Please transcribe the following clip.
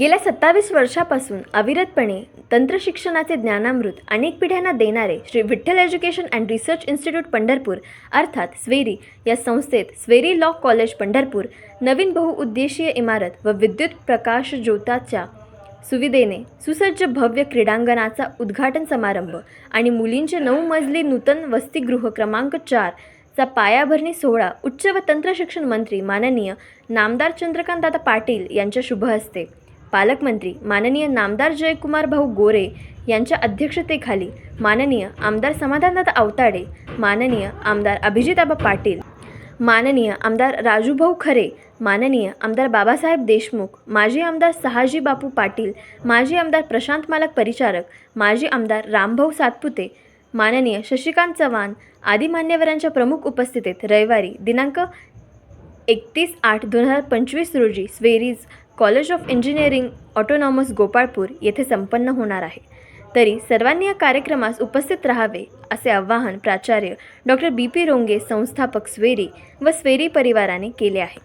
गेल्या सत्तावीस वर्षापासून अविरतपणे तंत्रशिक्षणाचे ज्ञानामृत अनेक पिढ्यांना देणारे Shri Vitthal education and research institute Pandharpur अर्थात स्वेरी या संस्थेत स्वेरी लॉ कॉलेज पंढरपूर नवीन बहुउद्देशीय इमारत व विद्युत प्रकाश ज्योताच्या सुविधेने सुसज्ज भव्य क्रीडांगणाचा उद्घाटन समारंभ आणि मुलींचे नऊ मजली नूतन वसतिगृह क्रमांक चार चा पायाभरणी सोहळा उच्च व तंत्रशिक्षण मंत्री माननीय नामदार चंद्रकांतदादा पाटील यांच्या शुभ हस्ते. पालकमंत्री माननीय नामदार जयकुमार भाऊ गोरे यांच्या अध्यक्षतेखाली माननीय आमदार समाधानदादा आवताडे माननीय आमदार अभिजिताबा पाटील माननीय आमदार राजूभाऊ खरे माननीय आमदार बाबासाहेब देशमुख माजी आमदार सहाजी बापू पाटील माजी आमदार प्रशांत मालक परिचारक माजी आमदार रामभाऊ सातपुते माननीय शशिकांत चव्हाण आदी मान्यवरांच्या प्रमुख उपस्थितीत रविवारी दिनांक एकतीस आठ दोन हजार पंचवीस रोजी SVERI's college of engineering autonomous Gopalpur येथे संपन्न होणार आहे. तरी सर्वांनी या कार्यक्रमास उपस्थित राहावे असे आवाहन प्राचार्य डॉक्टर बी पी रोंगे संस्थापक स्वेरी व स्वेरी परिवाराने केले आहे.